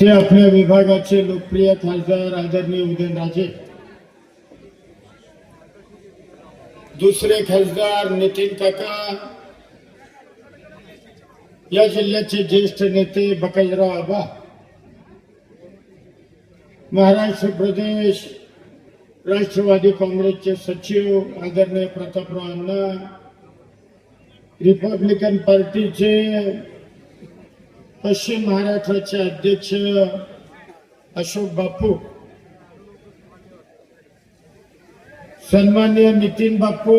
ते आपल्या विभागाचे लोकप्रिय खासदार आदरणीय उदयनराजे. दुसरे खासदार नितीन काका. या जिल्ह्याचे ज्येष्ठ नेते बकाईराव आबा. महाराष्ट्र प्रदेश राष्ट्रवादी काँग्रेसचे सचिव आदरणीय प्रतापराव अण्णा. रिपब्लिकन पार्टीचे पश्चिम महाराष्ट्राचे अध्यक्ष अशोक बापू सन्मान्य नितीन बापू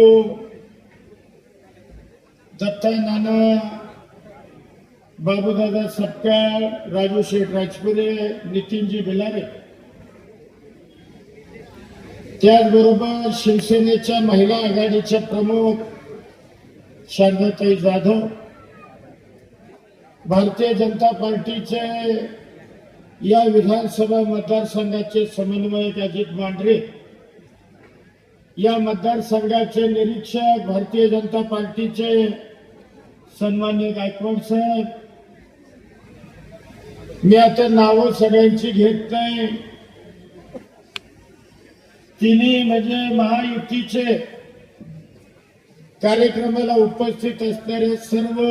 दत्ता नाना बाबूदादा सपकाळ राजू शेठ राजपुरे नितीनजी भिलारे त्याचबरोबर शिवसेनेच्या महिला आघाडीच्या प्रमुख शारदाताई जाधव भारतीय जनता पार्टीचे या विधानसभा मतदारसंघाचे समन्वयक अजित मांढरे या मतदारसंघाचे निरीक्षक भारतीय जनता पार्टीचे सन्मान्य गायकवाड साहेब. मी आता नावं सगळ्यांची घेत नाही तिन्ही म्हणजे महायुतीचे कार्यक्रमाला उपस्थित असणारे सर्व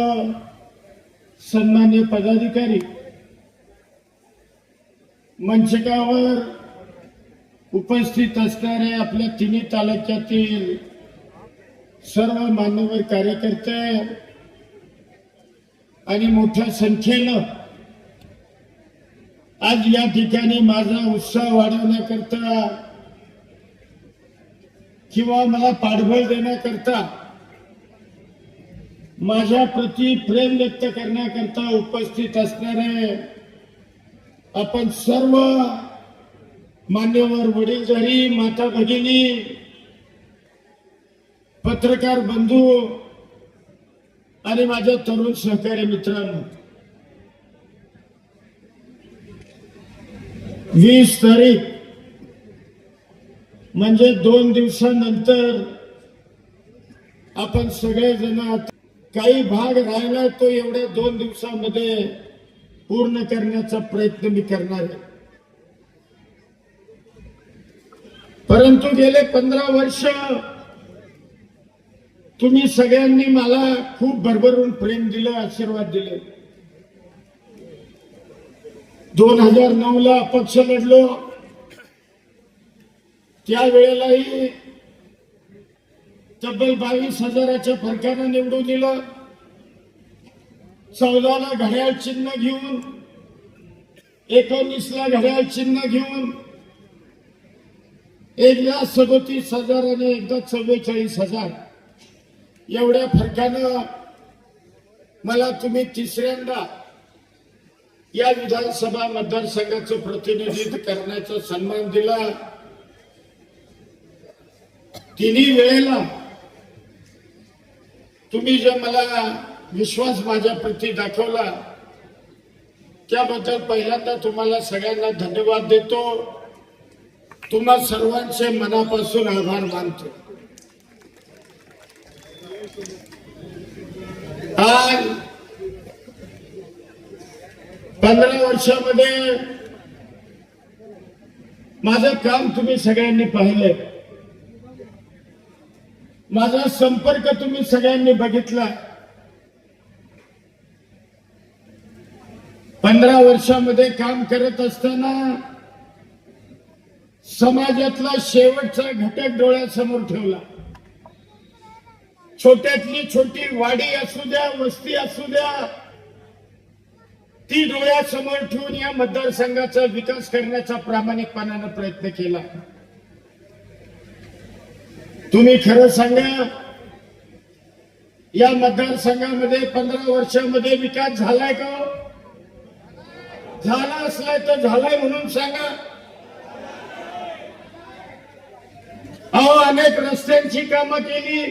सन्मान्य पदाधिकारी मंचकावर उपस्थित असणारे आपल्या तिन्ही तालुक्यातील सर्व मान्यवर कार्यकर्ते आणि मोठ्या संख्येनं आज या ठिकाणी माझा उत्साह वाढवण्याकरता किंवा मला पाठबळ देण्याकरता माझ्या प्रती प्रेम व्यक्त करण्याकरता उपस्थित असणारे आपण सर्व मान्यवर वडीलधारी माता भगिनी पत्रकार बंधू आणि माझ्या तरुण सहकारी मित्रांनो वीस तारीख म्हणजे दोन दिवसानंतर आपण सगळेजण आता काही भाग राहिला तो एवढ्या दोन दिवसामध्ये पूर्ण करण्याचा प्रयत्न मी करणार आहे. परंतु गेले पंधरा वर्ष तुम्ही सगळ्यांनी मला खूप भरभरून प्रेम दिलं आशीर्वाद दिले. दोन हजार नऊ ला अपक्ष लढलो. त्यावेळेलाही तब्बल बावीस हजाराच्या फरकानं निवडून दिलं. चौदाला घड्याळ चिन्ह घेऊन एकोणीसला घड्याळ चिन्ह घेऊन एकदा सदोतीस हजार आणि एकदा चव्वेचाळीस हजार. एवढ्या फरकानं मला तुम्ही तिसऱ्यांदा या विधानसभा मतदारसंघाचं प्रतिनिधित्व करण्याचा सन्मान दिला. तिन्ही वेळेला तुम्ही जे मला विश्वास माझ्या प्रती दाखवला त्याबद्दल पहिल्यांदा तुम्हाला सगळ्यांना धन्यवाद देतो. तुम्हा सर्वांचे मनापासून आभार मानतो. आज पंधरा वर्षामध्ये माझं काम तुम्ही सगळ्यांनी पाहिलंय. माझा संपर्क तुम्ही सगळ्यांनी बघितला. पंधरा वर्षामध्ये काम करत असताना समाजातला शेवटचा घटक डोळ्यासमोर ठेवला. छोट्यातली छोटी वाडी असू द्या वस्ती असू द्या ती डोळ्यासमोर ठेवून या मतदारसंघाचा विकास करण्याचा प्रामाणिकपणानं प्रयत्न केला. तुम्ही खरं सांगा या मतदारसंघामध्ये पंधरा वर्षामध्ये विकास झालाय का? झाला असलाय तर झालाय म्हणून सांगा. अहो अनेक रस्त्यांची कामं केली.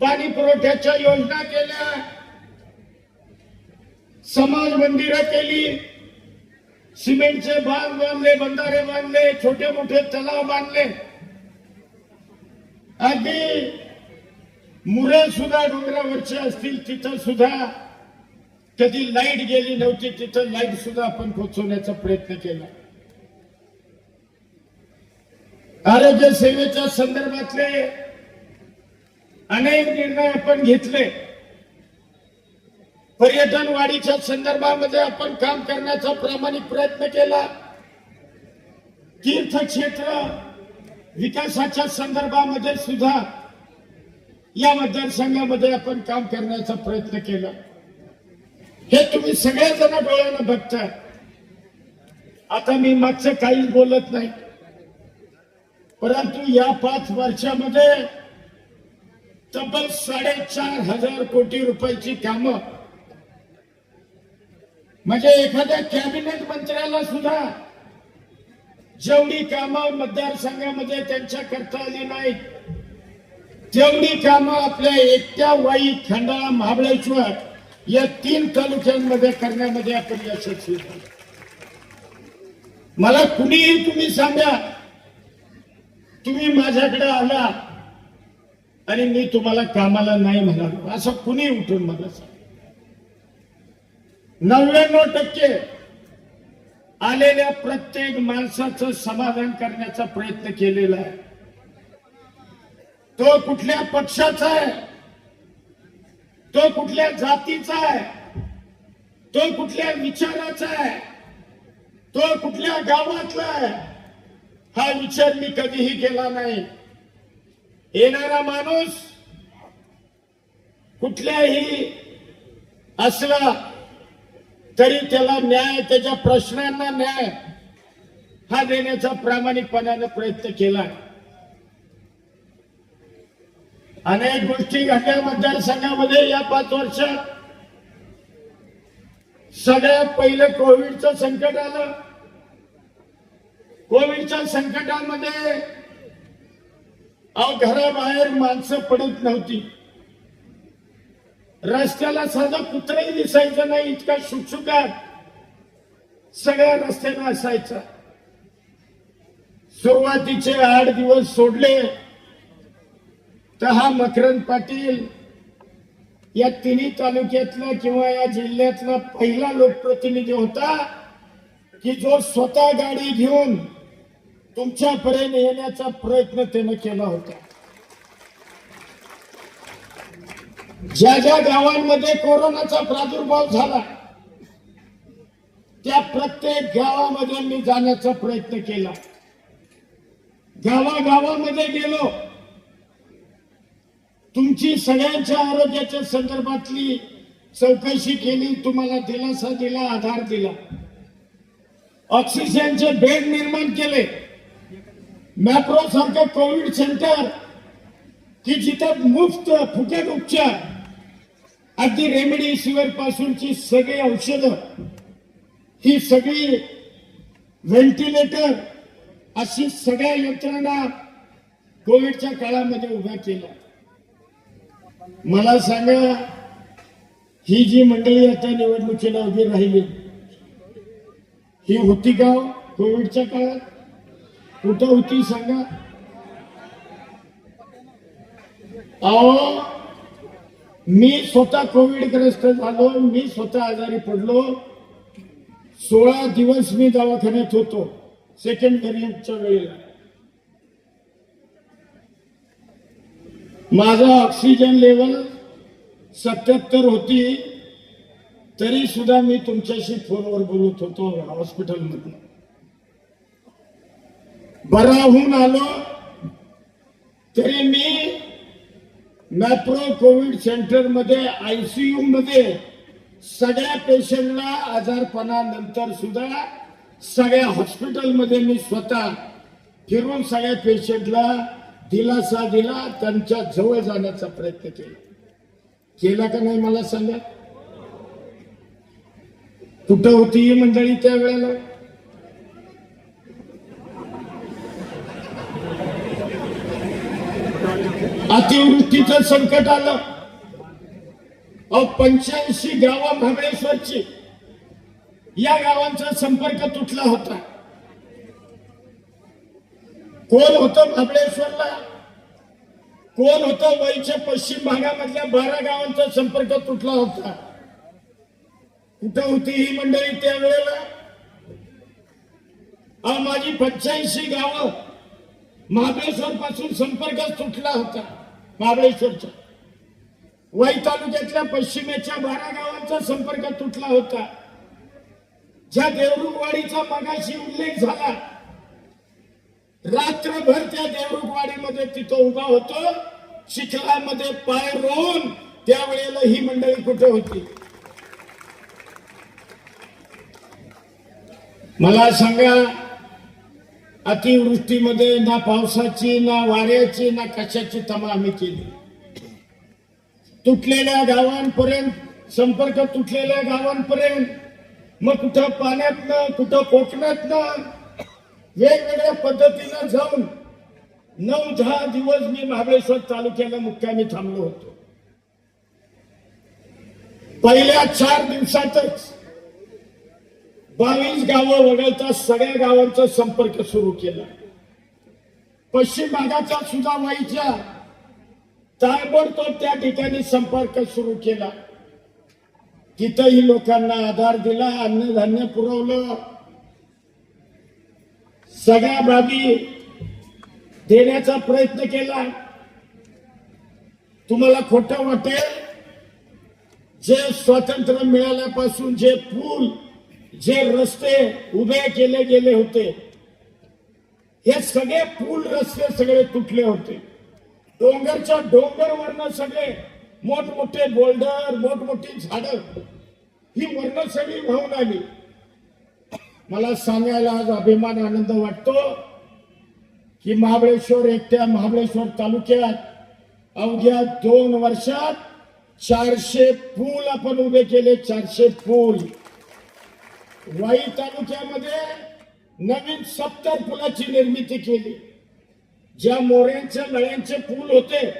पाणी पुरवठ्याच्या योजना केल्या. समाज मंदिरं केली. सिमेंटचे बांध बांधले बंधारे बांधले छोटे मोठे तलाव बांधले. अगदी मुरे सुद्धा डोंगरावरचे असतील तिथं सुद्धा कधी लाइट गेली नव्हती तिथं लाइट सुद्धा आपण पोहोचवण्याचा प्रयत्न केला. आरोग्य सेवेच्या संदर्भातले अनेक निर्णय आपण घेतले. पर्यटन वाढीच्या संदर्भामध्ये आपण काम करण्याचा प्रामाणिक प्रयत्न केला. तीर्थक्षेत्र विकासाच्या संदर्भामध्ये सुद्धा या मतदारसंघामध्ये आपण काम करण्याचा प्रयत्न केला. हे तुम्ही सगळ्याजण डोळ्यानं बघताय. आता मी मागचं काहीच बोलत नाही. परंतु या पाच वर्षामध्ये तब्बल साडेचार हजार कोटी रुपयाची कामं. म्हणजे एखाद्या कॅबिनेट मंत्र्याला सुद्धा जेवढी कामं मतदारसंघामध्ये त्यांच्या करता आली नाहीत तेवढी कामं आपल्या एकट्या वाई खंडाळा महाबळेश्वर या तीन तालुक्यांमध्ये करण्यामध्ये आपण यशस्वी झालो मला कुणीही तुम्ही सांगा तुम्ही माझ्याकडे आला आणि मी तुम्हाला कामाला नाही म्हणालो. असं कुणी उठून मला सांग. नव्याण्णव टक्के आलेल्या प्रत्येक माणसाचं समाधान करण्याचा प्रयत्न केलेला आहे. तो कुठल्या पक्षाचा आहे? तो कुठल्या जातीचा आहे? तो कुठल्या विचाराचा आहे? तो कुठल्या गावातला आहे? हा विचार मी कधीही केला नाही. येणारा माणूस कुठल्याही असला तरी त्याला न्याय त्याच्या प्रश्नांना न्याय हा देण्याचा प्रामाणिकपणाने प्रयत्न केला अनेक गोष्टी घडल्या मतदारसंघामध्ये या पाच वर्षात. सगळ्यात पहिलं कोविडचं संकट आलं. कोविडच्या संकटामध्ये घराबाहेर माणसं पडत नव्हती. रस्त्याला साधा कुत्रही दिसायचं नाही इतका शुकशुकाट सगळ्या रस्त्यानं असायचा. सुरुवातीचे आठ दिवस सोडले. तर हा मकरंद पाटील या तिन्ही तालुक्यातला किंवा या जिल्ह्यातला पहिला लोकप्रतिनिधी होता की जो स्वतः गाडी घेऊन तुमच्यापर्यंत येण्याचा प्रयत्न त्यानं केला होता. ज्या ज्या गावांमध्ये कोरोनाचा प्रादुर्भाव झाला त्या प्रत्येक गावामध्ये मी जाण्याचा प्रयत्न केला. गावागावामध्ये गेलो. तुमची सगळ्यांच्या आरोग्याच्या संदर्भातली चौकशी केली तुम्हाला दिलासा दिला आधार दिला. ऑक्सिजनचे बेड निर्माण केले. मॅप्रो सारखं कोविड सेंटर की जिथं मुफ्त फुकट उपचार अगदी रेमडेसिवीर पासूनची सगळी औषधं ही सगळी व्हेंटिलेटर अशी सगळ्या यंत्रणा कोविडच्या काळामध्ये उभ्या केल्या. मला सांगा ही जी मंडळी आता निवडणुकीला उभी राहिली ही होती का हो कोविडच्या काळात? कुठं होती सांगा? अहो मी स्वतः कोविडग्रस्त झालो मी स्वतः आजारी पडलो. सोळा दिवस मी दवाखान्यात होतो सेकंड व्हेरियंटच्या वेळेला. माझा ऑक्सिजन लेवल सत्याहत्तर होती तरी सुद्धा मी तुमच्याशी फोनवर बोलत होतो हॉस्पिटलमधून बरा होऊन आलो तरी मी मॅप्रो कोविड सेंटरमध्ये आय आयसीयू मध्ये सगळ्या पेशंटला आजारपणानंतर सुद्धा सगळ्या हॉस्पिटलमध्ये मी स्वतः फिरून सगळ्या पेशंटला दिलासा दिला त्यांच्या जवळ जाण्याचा प्रयत्न केला. केला का नाही मला सांगा? कुठं होती ही मंडळी त्या अतिवृष्टीचं संकट आलं. अ पंच्याऐंशी गावं महाबळेश्वरची. या गावांचा संपर्क तुटला होता. कोण होतं महाबळेश्वरला? कोण होतं वैच्या पश्चिम भागामधल्या बारा गावांचा संपर्क तुटला होता? कुठं होती ही मंडळी त्यावेळेला? माझी पंच्याऐंशी गावं महाबळेश्वर पासून संपर्क तुटला होता. महाबळेश्वरचा वाई तालुक्यातल्या पश्चिमेच्या बारा गावांचा संपर्क तुटला होता. ज्या देवरुखवाडीचा मगाशी उल्लेख झाला रात्रभर त्या देवरुखवाडीमध्ये तिथं उभा होतो. चिखलामध्ये पाय रोवून त्यावेळेला ही मंडळी कुठे होती? मला सांगा अतिवृष्टीमध्ये ना पावसाची ना वाऱ्याची ना कशाची तमा आम्ही केली. तुटलेल्या गावांपर्यंत संपर्क तुटलेल्या गावांपर्यंत मग कुठं पाण्यातनं कुठं कोकणातनं वेगवेगळ्या पद्धतीनं जाऊन नऊ दहा दिवस मी महाबळेश्वर तालुक्याला मुक्कामी थांबलो होतो. पहिल्या चार दिवसातच बावीस गावं वगळता सगळ्या गावांचा संपर्क सुरू केला. पश्चिम भागाचा सुद्धा वाईच्या ताबडतोब त्या ठिकाणी संपर्क सुरू केला. तिथंही लोकांना आधार दिला अन्नधान्य पुरवलं. सगळ्या बाबी देण्याचा प्रयत्न केला. तुम्हाला खोटं वाटेल. जे स्वातंत्र्य मिळाल्यापासून जे पूल जे रस्ते उभे केले गेले होते हे सगळे पूल रस्ते सगळे तुटले होते. डोंगरच्या डोंगर वर्ण सगळे मोठमोठे बोल्डर मोठमोठी झाडं ही वर्ण सगळी वाहून आली. मला सांगायला आज अभिमान आनंद वाटतो की महाबळेश्वर एकट्या महाबळेश्वर तालुक्यात अवघ्या दोन वर्षात चारशे पूल आपण उभे केले चारशे पूल. वाई तालुक्यामध्ये नवीन सप्तर पुलाची निर्मिती केली. ज्या मोऱ्यांच्या नळ्यांचे पूल होते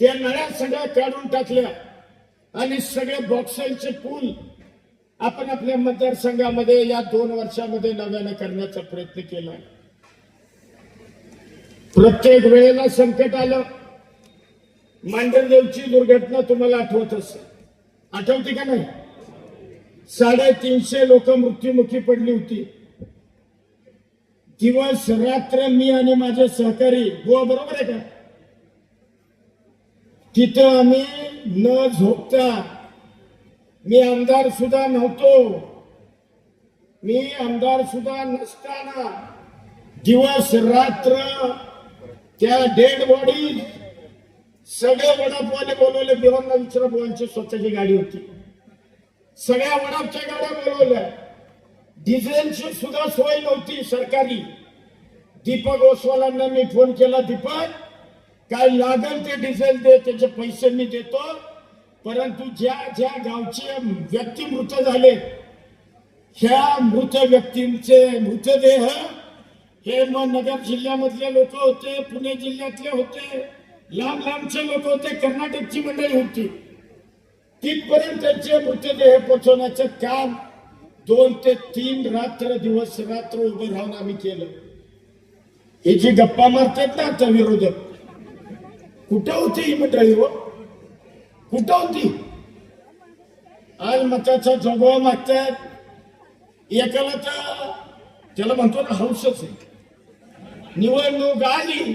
त्या नळ्या सगळ्या काढून टाकल्या. आणि सगळे बॉक्सेलचे पूल आपण आपल्या मतदारसंघामध्ये या दोन वर्षामध्ये नव्यानं करण्याचा प्रयत्न केला. प्रत्येक वेळेला संकट आलं. मांडरदेवची दुर्घटना तुम्हाला आठवत असेल. आठवते का नाही? साडेतीनशे लोक मृत्युमुखी पडली होती. दिवस रात्र मी आणि माझे सहकारी बुवा बरोबर आहे का? तिथं आम्ही न झोपता मी आमदार सुद्धा नव्हतो. मी आमदार सुद्धा नसताना दिवस रात्र त्या डेड बॉडी सगळे वडापवाले बोलवले देवांना विचारा बुवांची स्वतःची गाडी होती. सगळ्या वडापच्या गाड्या बोलवल्या डिझेलची सुद्धा सोय नव्हती सरकारी. दीपक ओसवालांना मी फोन केला दीपक काय लागेल ते डिझेल दे त्याचे पैसे मी देतो. परंतु ज्या ज्या गावचे व्यक्ती मृत झाले ह्या मृत व्यक्तींचे मृतदेह हे मग नगर जिल्ह्यामधले लोक होते पुणे जिल्ह्यातले होते लांब लांबचे लोक होते कर्नाटकची मंडळी होती. तिथपर्यंत त्यांचे मृतदेह पोचवण्याचं काम दोन ते तीन रात्र दिवस रात्र उभं राहून आम्ही केलं. हे जी गप्पा मारतात ना आता विरोधक कुठं होती ही मंडळी हो? कुठं होती? आज मताचा जोगवा मागतात. एकाला तर त्याला म्हणतो ना हौसच आहे. निवडणूक आली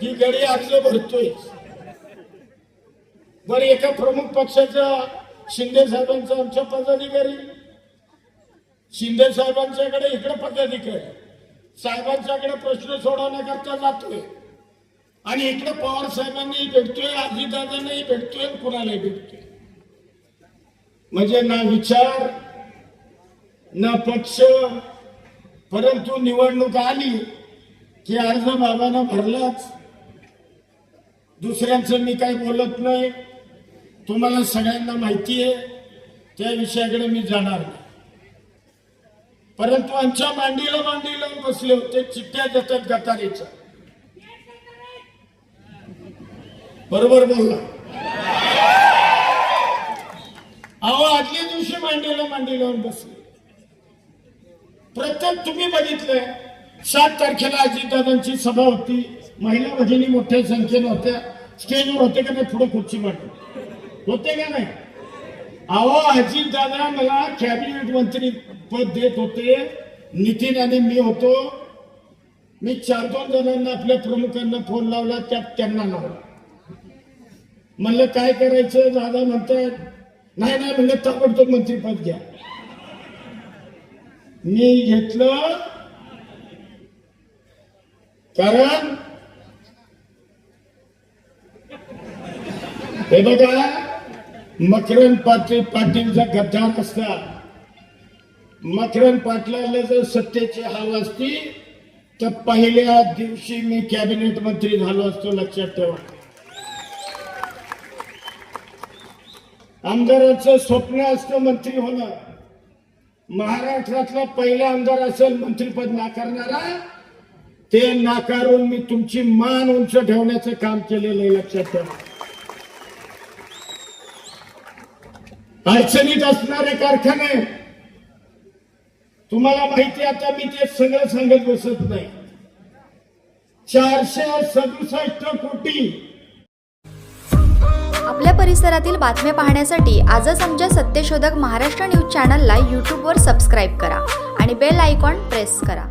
की गडी अर्ज भरतोय. बरं एका प्रमुख पक्षाचा शिंदे साहेबांचा आमच्या पदाधिकारी. शिंदे साहेबांच्याकडे इकडे पदाधिकारी. साहेबांच्याकडे प्रश्न सोडवण्याकरता जातोय. आणि इकडे पवार साहेबांनी भेटतोय अजितदादांनाही भेटतोय आणि कुणालाही भेटतोय. म्हणजे ना विचार ना पक्ष परंतु निवडणूक आली की अर्ज बाबांना भरलाच. दुसऱ्यांचं मी काही बोलत नाही. तुम्हाला सगळ्यांना माहिती आहे त्या विषयाकडे मी जाणार नाही. परंतु आमच्या मांडीला मांडी लावून बसले होते चिठ्ठ्या देतात गटारीच्या. बरोबर बोलला. अहो आदल्या दिवशी मांडीला मांडी लावून बसले. प्रत्येक तुम्ही बघितलंय सात तारखेला अजितदादांची सभा होती. महिला भगिनी मोठ्या संख्येनं होत्या. स्टेजवर होते का नाही पुढे खुर्ची मांडली होते का नाही? अहो अजितदादा मला कॅबिनेट मंत्री पद देत होते. नितीन आणि मी होतो. मी चार दोन जणांना आपल्या प्रमुखांना फोन लावला त्यात त्यांना लावला. म्हणलं काय करायचं? दादा म्हणतात नाही नाही म्हणलं ताबडतोब मंत्रीपद घ्या. मी घेतलं. कारण हे बघा मकरन पाटील पाटीलचा गद्दार असता मकरन पाटलाला जर सत्तेची हवा असती तर पहिल्या दिवशी मी कॅबिनेट मंत्री झालो असतो लक्षात ठेवा. आमदाराचं स्वप्न असतं मंत्री होणं. महाराष्ट्रातला पहिला आमदार असेल मंत्रीपद नाकारणारा ते नाकारून मी तुमची मान उंच ठेवण्याचं काम केलेलं आहे लक्षात ठेवा. अडचणीत असणारे कारखाने तुम्हाला माहिती आता मी ते सगळं सांगत बसत नाही. चारशे सदुसष्ट कोटी. आपल्या परिसरातील बातम्या पाहण्यासाठी आजच आमच्या सत्यशोधक महाराष्ट्र न्यूज चॅनलला यूट्यूबवर सबस्क्राईब करा आणि बेल आयकॉन प्रेस करा.